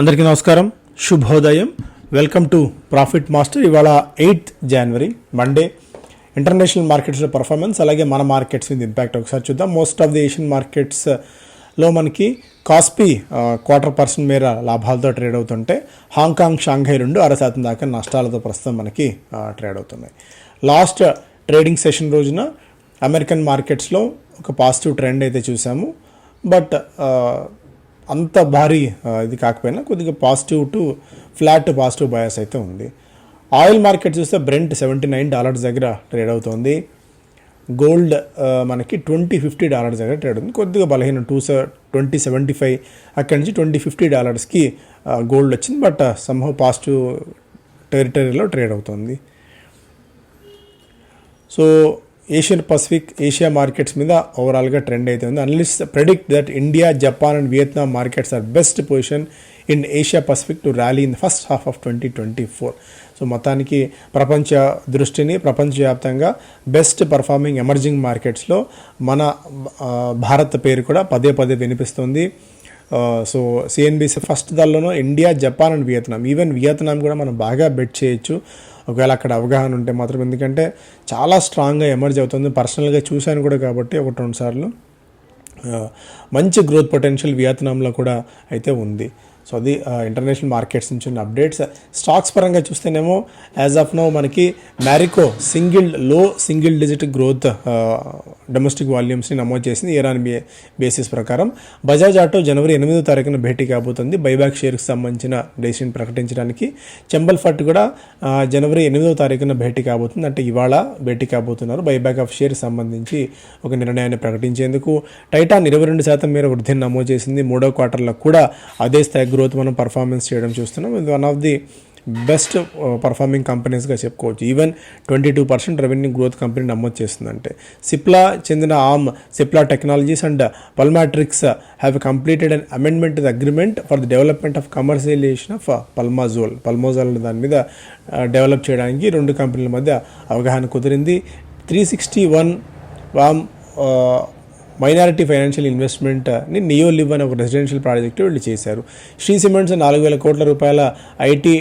అందరికీ నమస్కారం. శుభోదయం. వెల్కమ్ టు ప్రాఫిట్ మాస్టర్ ఇవాళ ఎయిత్ జనవరి మండే ఇంటర్నేషనల్ మార్కెట్స్లో పర్ఫార్మెన్స్ అలాగే మన మార్కెట్స్ మీద ఇంపాక్ట్ ఒకసారి చూద్దాం. మోస్ట్ ఆఫ్ ది ఏషియన్ మార్కెట్స్లో మనకి కాస్పీ క్వార్టర్ పర్సెంట్ మేర లాభాలతో ట్రేడ్ అవుతుంటే హాంకాంగ్ షాంఘై రెండు అర శాతం దాకా నష్టాలతో ప్రస్తుతం మనకి uh, ట్రేడ్ అవుతున్నాయి. లాస్ట్ ట్రేడింగ్ సెషన్ రోజున అమెరికన్ మార్కెట్స్లో ఒక పాజిటివ్ ట్రెండ్ అయితే చూసాము. బట్ అంత భారీ ఇది కాకపోయినా కొద్దిగా positive to flat positive bias అయితే ఉంది. ఆయిల్ మార్కెట్ చూస్తే బ్రెంట్ సెవెంటీ నైన్ డాలర్స్ దగ్గర ట్రేడ్ అవుతోంది. గోల్డ్ మనకి ట్వంటీ ఫిఫ్టీ డాలర్స్ దగ్గర ట్రేడ్ ఉంది కొద్దిగా బలహీన టూ ట్వంటీ సెవెంటీ ఫైవ్ అక్కడి నుంచి ట్వంటీ ఫిఫ్టీ డాలర్స్కి గోల్డ్ వచ్చింది. బట్ సంహవ్ పాజిటివ్ టెరిటరీలో ట్రేడ్ అవుతుంది. So Asian Pacific Asia markets మీద ఓవరాల్గా ట్రెండ్ అయితే ఉంది. Analyst predict that India Japan and Vietnam markets are best position in Asia Pacific to rally in first half of twenty twenty four so మొత్తానికి ప్రపంచ దృష్టిని ప్రపంచవ్యాప్తంగా best performing emerging మార్కెట్స్లో మన భారత్ పేరు కూడా పదే పదే వినిపిస్తుంది. So CNBC first దానిలోనూ India Japan and Vietnam even Vietnam కూడా మనం బాగా బెట్ చేయొచ్చు. ఒకవేళ అక్కడ అవగాహన ఉంటే మాత్రం. ఎందుకంటే చాలా స్ట్రాంగ్గా ఎమర్జ్ అవుతుంది. పర్సనల్గా చూశాను కూడా కాబట్టి ఒకటి రెండు సార్లు. మంచి గ్రోత్ పొటెన్షియల్ వియత్నాంలో కూడా అయితే ఉంది. సో అది ఇంటర్నేషనల్ మార్కెట్స్ నుంచి ఉన్న అప్డేట్స్ స్టాక్స్ పరంగా చూస్తేనేమో యాజ్ ఆఫ్ నో మనకి మ్యారికో సింగిల్లో సింగిల్ డిజిట్ గ్రోత్ డొమెస్టిక్ వాల్యూమ్స్ని నమోదు చేసింది ఇరాన్ బే బేసిస్ ప్రకారం. బజాజ్ ఆటో జనవరి ఎనిమిదో తారీఖున భేటీ కాబోతుంది. బైబ్యాక్ షేర్కి సంబంధించిన డెసిషన్ ప్రకటించడానికి. చెంబల్ ఫట్ కూడా జనవరి ఎనిమిదో తారీఖున భేటీ కాబోతుంది. అంటే ఇవాళ భేటీ కాబోతున్నారు. బైబ్యాక్ ఆఫ్ షేర్ సంబంధించి ఒక నిర్ణయాన్ని ప్రకటించేందుకు. టైటాన్ ఇరవై రెండు శాతం మేర వృద్ధిని నమోదు చేసింది. మూడో క్వార్టర్లో కూడా అదే స్థాయి గ్రోత్ మనం పర్ఫార్మెన్స్ చేయడం చూస్తున్నాం. ఇది one of the best performing కంపెనీస్గా చెప్పుకోవచ్చు. Even twenty two percent revenue growth company నమోదు చేస్తుందంటే. సిప్లా చెందిన ఆమ్ Cipla technologies and Pulmatrix have completed an amendment the agreement for the development of commercialization of Pulmazole Pulmazole దాని మీద uh, develop చేయడానికి రెండు కంపెనీల మధ్య అవగాహన కుదిరింది. త్రీ సిక్స్టీ వన్ వామ్ మైనారిటీ ఫైనాన్షియల్ ఇన్వెస్ట్మెంట్ని నియో లివ్ అనే ఒక రెసిడెన్షియల్ ప్రాజెక్టు వీళ్ళు చేశారు. శ్రీ సిమెంట్స్ నాలుగు వేల కోట్ల రూపాయల ఐటీ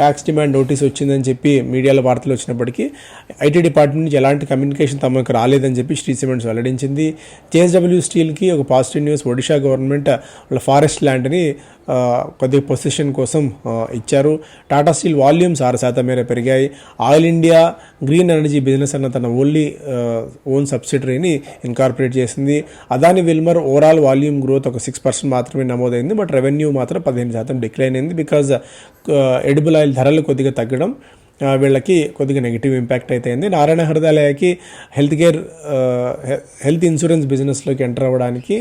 ట్యాక్స్ డిమాండ్ నోటీస్ వచ్చిందని చెప్పి మీడియాలో వార్తలు వచ్చినప్పటికీ ఐటీ డిపార్ట్మెంట్ నుంచి ఎలాంటి కమ్యూనికేషన్ తమకు రాలేదని చెప్పి శ్రీ సిమెంట్స్ వెల్లడించింది. జేఎస్డబ్ల్యూ స్టీల్కి ఒక పాజిటివ్ న్యూస్ ఒడిషా గవర్నమెంట్ వాళ్ళ ఫారెస్ట్ ల్యాండ్ని కొద్దిగా పొజిషన్ కోసం ఇచ్చారు. టాటా స్టీల్ వాల్యూమ్స్ ఆరు శాతం మేర పెరిగాయి. Oil India green energy business అన్న తన ఓన్లీ ఓన్ సబ్సిడరీని ఇన్కార్పొరేట్ చేసింది. Adani Wilmar overall volume growth ఒక సిక్స్ పర్సెంట్ మాత్రమే నమోదైంది. బట్ రెవెన్యూ మాత్రం పదిహేను శాతం డిక్లైన్ అయింది. బికాజ్ ఎడిబుల్ ఆయిల్ ధరలు కొద్దిగా తగ్గడం uh, వీళ్ళకి కొద్దిగా నెగిటివ్ ఇంపాక్ట్ అయితే అయింది. నారాయణ హృదయాలయకి హెల్త్ కేర్ హెల్త్ ఇన్సూరెన్స్ బిజినెస్లోకి ఎంటర్ అవ్వడానికి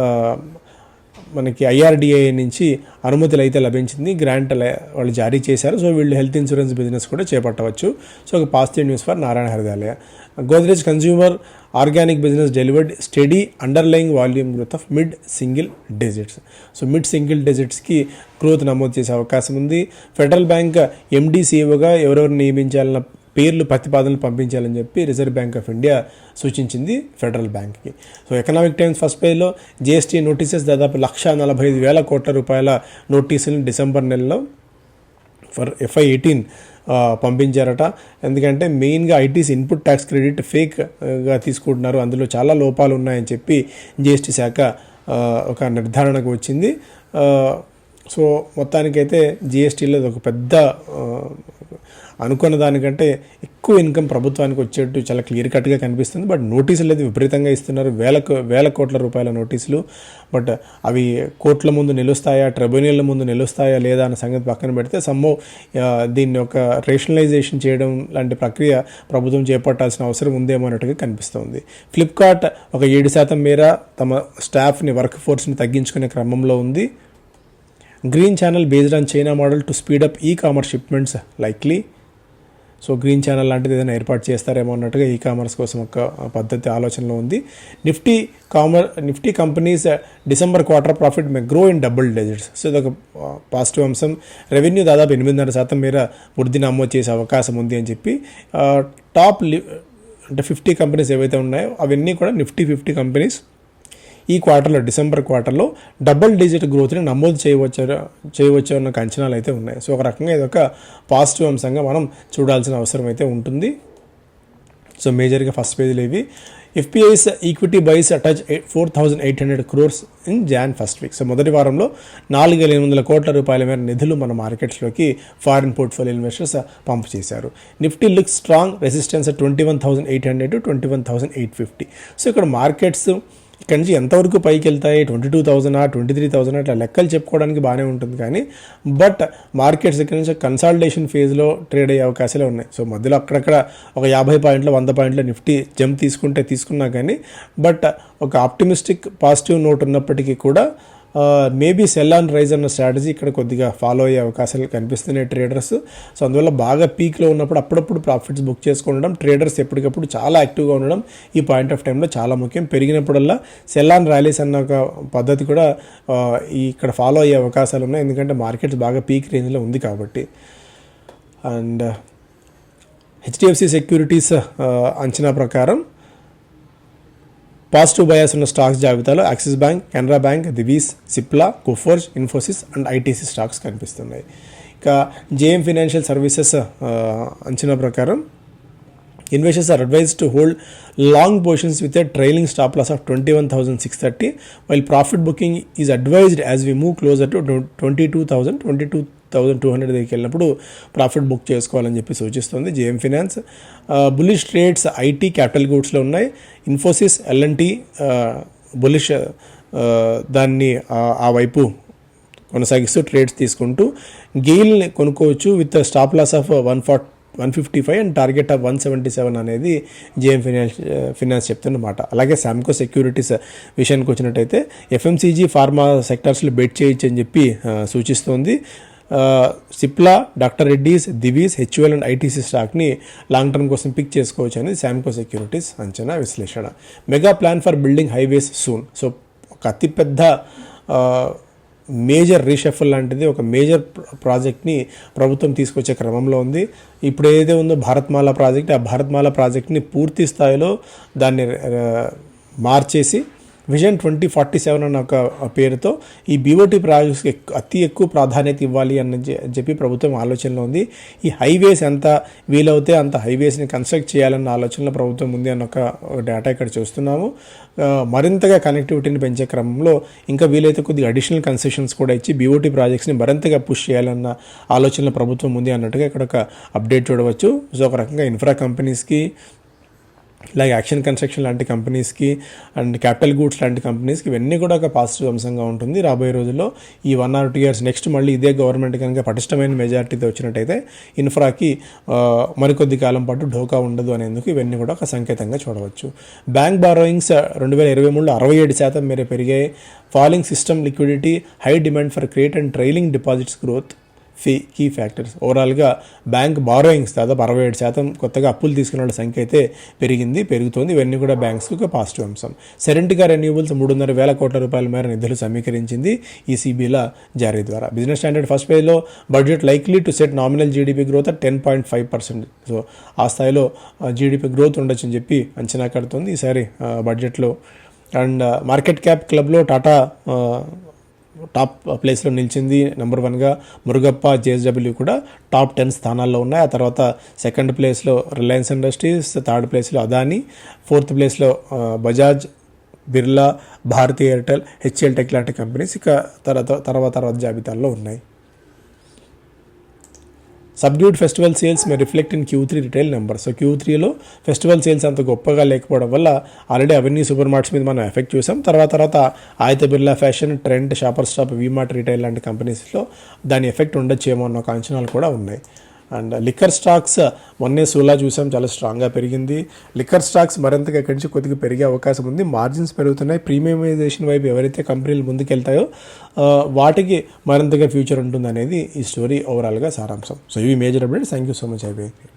uh, మనకి ఐఆర్డిఏ నుంచి అనుమతులు అయితే లభించింది. గ్రాంట్ వాళ్ళు జారీ చేశారు. సో వీళ్ళు హెల్త్ ఇన్సూరెన్స్ బిజినెస్ కూడా చేపట్టవచ్చు. సో ఒక positive news for Narayana Hrudayalaya. Godrej consumer organic business delivered steady underlying volume growth of mid single digits. So mid single డిజిట్స్కి growth నమోదు చేసే అవకాశం ఉంది. ఫెడరల్ బ్యాంక్ ఎండీసీఈగా ఎవరెవరు నియమించాలన్న పేర్లు ప్రతిపాదనలు పంపించాలని చెప్పి రిజర్వ్ బ్యాంక్ ఆఫ్ ఇండియా సూచించింది ఫెడరల్ బ్యాంక్కి సో ఎకనామిక్ టైమ్స్ ఫస్ట్ పేజ్లో జిఎస్టీ నోటీసెస్ దాదాపు లక్ష నలభై ఐదు వేల కోట్ల రూపాయల నోటీసులను డిసెంబర్ నెలలో ఫర్ ఎఫ్ఐ ఎయిటీన్ పంపించారట. ఎందుకంటే మెయిన్గా ఐటీస్ ఇన్పుట్ ట్యాక్స్ క్రెడిట్ ఫేక్గా తీసుకుంటున్నారు. అందులో చాలా లోపాలు ఉన్నాయని చెప్పి జిఎస్టీ శాఖ ఒక నిర్ధారణకు వచ్చింది. సో మొత్తానికైతే జిఎస్టీలో ఒక పెద్ద అనుకున్న దానికంటే ఎక్కువ ఇన్కమ్ ప్రభుత్వానికి వచ్చేట్టు చాలా క్లియర్ కట్గా కనిపిస్తుంది. బట్ నోటీసులు అయితే విపరీతంగా ఇస్తున్నారు. వేలకు వేల కోట్ల రూపాయల నోటీసులు. బట్ అవి కోర్టుల ముందు నిలుస్తాయా ట్రిబ్యునల్ ముందు నిలుస్తాయా లేదా అన్న సంగతి పక్కన పెడితే సమ్మో దీన్ని ఒక రేషనలైజేషన్ చేయడం లాంటి ప్రక్రియ ప్రభుత్వం చేపట్టాల్సిన అవసరం ఉందేమో అన్నట్టుగా కనిపిస్తోంది. ఫ్లిప్కార్ట్ ఒక ఏడు శాతం మేర తమ స్టాఫ్ని వర్క్ ఫోర్స్ని తగ్గించుకునే క్రమంలో ఉంది. Green channel based on China model to speed up e commerce shipments likely so green channel లాంటిది ఏదైనా ఏర్పాటు చేస్తారేమో అన్నట్టుగా ఈ కామర్స్ కోసం ఒక పద్ధతి ఆలోచనలో ఉంది. Nifty comer Nifty companies December quarter profit may grow in double digits so ఇదొక పాజిటివ్ అంశం. రెవెన్యూ దాదాపు ఎనిమిదిన్నర శాతం మేర వృద్ధి నమోదు చేసే అవకాశం ఉంది అని చెప్పి uh, టాప్ అంటే ఫిఫ్టీ కంపెనీస్ ఏవైతే ఉన్నాయో అవన్నీ కూడా నిఫ్టీ ఫిఫ్టీ కంపెనీస్ ఈ క్వార్టర్లో డిసెంబర్ క్వార్టర్లో డబుల్ డిజిట్ గ్రోత్ని నమోదు చేయవచ్చు చేయవచ్చు అన్న అంచనాలు అయితే ఉన్నాయి. సో ఒక రకంగా ఇది ఒక పాజిటివ్ అంశంగా మనం చూడాల్సిన అవసరం అయితే ఉంటుంది. సో మేజర్గా ఫస్ట్ పేజీలు ఇవి. FPIs equity buys touch four thousand eight hundred crores in Jan first week. So మొదటి వారంలో నాలుగు వేల ఎనిమిది వందల కోట్ల రూపాయల మేర నిధులు మన మార్కెట్స్లోకి ఫారిన్ పోర్ట్ఫోలియో ఇన్వెస్టర్స్ పంపు చేశారు. Nifty look strong resistance twenty one thousand eight hundred to twenty one thousand eight fifty. So ఇక్కడ మార్కెట్స్ ఇక్కడ నుంచి ఎంతవరకు పైకి వెళ్తాయి? Twenty two thousand twenty three thousand అట్లా లెక్కలు చెప్పుకోవడానికి బాగానే ఉంటుంది కానీ బట్ మార్కెట్స్ ఇక్కడ నుంచి కన్సాలిడేషన్ ఫేజ్లో ట్రేడ్ అయ్యే అవకాశాలే ఉన్నాయి. సో మధ్యలో అక్కడక్కడ ఒక యాభై పాయింట్లు వంద పాయింట్ల నిఫ్టీ జంప్ తీసుకుంటే తీసుకున్నా కానీ బట్ ఒక ఆప్టిమిస్టిక్ పాజిటివ్ నోట్ ఉన్నప్పటికీ కూడా మేబీ సెల్ ఆన్ రైజ్ అన్న స్ట్రాటజీ ఇక్కడ కొద్దిగా ఫాలో అయ్యే అవకాశాలు కనిపిస్తున్నాయి ట్రేడర్స్ సో అందువల్ల బాగా పీక్లో ఉన్నప్పుడు అప్పుడప్పుడు ప్రాఫిట్స్ బుక్ చేసుకోవడం ట్రేడర్స్ ఎప్పటికప్పుడు చాలా యాక్టివ్గా ఉండడం ఈ పాయింట్ ఆఫ్ టైంలో చాలా ముఖ్యం. పెరిగినప్పుడల్లా సెల్ ఆన్ ర్యాలీస్ అన్న ఒక పద్ధతి కూడా ఇక్కడ ఫాలో అయ్యే అవకాశాలు ఉన్నాయి. ఎందుకంటే మార్కెట్స్ బాగా పీక్ రేంజ్లో ఉంది కాబట్టి. అండ్ హెచ్డిఎఫ్సి సెక్యూరిటీస్ అంచనా ప్రకారం పాజిటివ్ బయాస్ ఉన్న స్టాక్స్ జాబితాలో Axis Bank Canara Bank Divi's Cipla Coforge Infosys and ITC stocks కనిపిస్తున్నాయి. ఇక జేఎం ఫినాన్షియల్ సర్వీసెస్ అంచనా ప్రకారం investors are advise to hold long positions with a trailing stop loss of twenty one thousand six thirty while profit booking is advised as we move closer to twenty two thousand twenty two thousand two hundred దగ్గరికి వెళ్ళినప్పుడు profit book చేసుకోవాలని చెప్పి సూచిస్తుంది. JM finance. Bullish trades IT capital గూడ్స్లో ఉన్నాయి. Infosys L&T bullish దాన్ని ఆ- వైపు కొనసాగిస్తూ ట్రేడ్స్ తీసుకుంటూ గెయిల్ని కొనుక్కోవచ్చు with stop loss of one forty one fifty five and target of one seventy seven అనేది జేఎం ఫినాన్స్ ఫినాన్స్ చెప్తున్నమాట. అలాగే శాంకో సెక్యూరిటీస్ విషయానికి వచ్చినట్టయితే ఎఫ్ఎంసీజీ ఫార్మా సెక్టర్స్లో బెట్ చేయొచ్చు అని చెప్పి సూచిస్తోంది. Cipla doctor Reddy's Divi's HUL and ITC స్టాక్ని long term కోసం పిక్ చేసుకోవచ్చు అనేది శాంకో సెక్యూరిటీస్ అంచనా విశ్లేషణ. Mega plan for building highways soon. So ఒక అతిపెద్ద మేజర్ రీషఫల్ లాంటిది ఒక మేజర్ ప్రాజెక్ట్ని ప్రభుత్వం తీసుకొచ్చే క్రమంలో ఉంది. ఇప్పుడు ఏదైతే ఉందో భారత్మాల ప్రాజెక్ట్ ఆ భారత్మాల ప్రాజెక్ట్ని పూర్తి స్థాయిలో దాన్ని మార్చేసి విజన్ ట్వంటీ ఫార్టీ సెవెన్ అన్న ఒక పేరుతో ఈ బీఓటీ ప్రాజెక్ట్స్కి అతి ఎక్కువ ప్రాధాన్యత ఇవ్వాలి అని చెప్పి ప్రభుత్వం ఆలోచనలో ఉంది. ఈ హైవేస్ ఎంత వీలవుతే అంత హైవేస్ని కన్స్ట్రక్ట్ చేయాలన్న ఆలోచనలో ప్రభుత్వం ఉంది అన్న ఒక డేటా ఇక్కడ చూస్తున్నాము. మరింతగా కనెక్టివిటీని పెంచే క్రమంలో ఇంకా వీలైతే కొద్దిగా అడిషనల్ కన్సెషన్స్ కూడా ఇచ్చి బీఓటీ ప్రాజెక్ట్స్ని మరింతగా పుష్ చేయాలన్న ఆలోచనలో ప్రభుత్వం ఉంది అన్నట్టుగా ఇక్కడ ఒక అప్డేట్ చూడవచ్చు. సో ఒక రకంగా ఇన్ఫ్రా కంపెనీస్కి లైక్ యాక్షన్ కన్స్ట్రక్షన్ లాంటి కంపెనీస్కి అండ్ క్యాపిటల్ గూడ్స్ లాంటి కంపెనీస్కి ఇవన్నీ కూడా ఒక పాజిటివ్ అంశంగా ఉంటుంది. రాబోయే రోజుల్లో ఈ one or two years next మళ్ళీ ఇదే గవర్నమెంట్ కనుక పటిష్టమైన మెజారిటీతో వచ్చినట్టయితే ఇన్ఫ్రాకి మరికొద్ది కాలం పాటు ఢోకా ఉండదు అనేందుకు ఇవన్నీ కూడా ఒక సంకేతంగా చూడవచ్చు. బ్యాంక్ బారోయింగ్స్ రెండు వేల ఇరవై మూడులో అరవై ఏడు శాతం మేర పెరిగాయి. Falling system liquidity high demand for credit and trailing deposits growth fee key factors. ఓవరాల్గా బ్యాంక్ బారోయింగ్స్ దాదాపు అరవై ఏడు శాతం కొత్తగా అప్పులు తీసుకున్న సంఖ్య అయితే పెరిగింది పెరుగుతోంది. ఇవన్నీ కూడా బ్యాంక్స్కి ఒక పాజిటివ్ అంశం. సెరెంట్గా రెన్యూబుల్స్ మూడున్నర వేల కోట్ల రూపాయల మేర నిధులు సమీకరించింది ఈసీబీల జారీ ద్వారా. బిజినెస్ స్టాండర్డ్ ఫస్ట్ పేజ్లో budget likely to set nominal GDP growth ten point five percent. So ఆ స్థాయిలో జీడీపీ గ్రోత్ ఉండొచ్చని చెప్పి అంచనా కడుతుంది. ఈసారి బడ్జెట్లో. అండ్ మార్కెట్ క్యాప్ క్లబ్లో టాటా టాప్ ప్లేస్లో నిలిచింది. నెంబర్ వన్గా మురుగప్ప జేఎస్డబ్ల్యూ కూడా టాప్ టెన్ స్థానాల్లో ఉన్నాయి. ఆ తర్వాత సెకండ్ ప్లేస్లో రిలయన్స్ ఇండస్ట్రీస్ థర్డ్ ప్లేస్లో అదానీ ఫోర్త్ ప్లేస్లో Bajaj Birla Bharti Airtel HCL tech లాంటి కంపెనీస్ ఇక తర్వాత తర్వాత తర్వాత జాబితాల్లో ఉన్నాయి. Subdued festival sales may reflect in Q three retail number. So Q త్రీలో ఫెస్టివల్ సేల్స్ అంత గొప్పగా లేకపోవడం వల్ల ఆల్రెడీ అవన్నీ సూపర్ మార్ట్స్ మీద మనం ఎఫెక్ట్ చూసాం. తర్వాత తర్వాత Aditya Birla fashion Trent shopper stop V Mart retail లాంటి కంపెనీస్లో దాని ఎఫెక్ట్ ఉండొచ్చేమో అన్న ఒక అంచనాలు కూడా ఉన్నాయి. అండ్ లిక్కర్ స్టాక్స్ మొన్నే సూలా చూసాం చాలా స్ట్రాంగ్గా పెరిగింది. లిక్కర్ స్టాక్స్ మరింతగా ఇక్కడి నుంచి కొద్దిగా పెరిగే అవకాశం ఉంది. మార్జిన్స్ పెరుగుతున్నాయి. ప్రీమియమైజేషన్ వైపు ఎవరైతే కంపెనీలు ముందుకెళ్తాయో uh, వాటికి మరింతగా ఫ్యూచర్ ఉంటుంది అనేది ఈ స్టోరీ ఓవరాల్గా సారాంశం. సో ఇవి major updates thank you so much అయిపోయింది